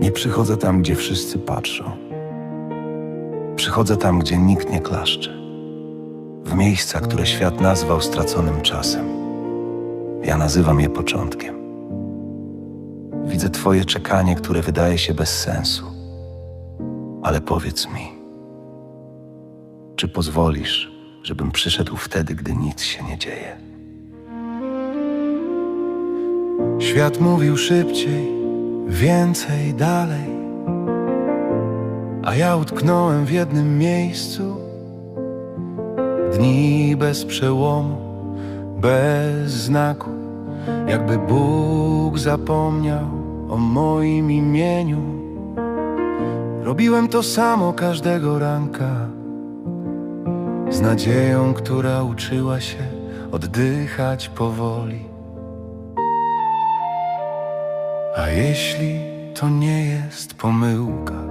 Nie przychodzę tam, gdzie wszyscy patrzą. Przychodzę tam, gdzie nikt nie klaszcze. W miejsca, które świat nazwał straconym czasem. Ja nazywam je początkiem. Widzę Twoje czekanie, które wydaje się bez sensu. Ale powiedz mi, czy pozwolisz, żebym przyszedł wtedy, gdy nic się nie dzieje? Świat mówił szybciej, więcej, dalej. A ja utknąłem w jednym miejscu. Dni bez przełomu, bez znaku, jakby Bóg zapomniał o moim imieniu. Robiłem to samo każdego ranka, z nadzieją, która uczyła się oddychać powoli. A jeśli to nie jest pomyłka,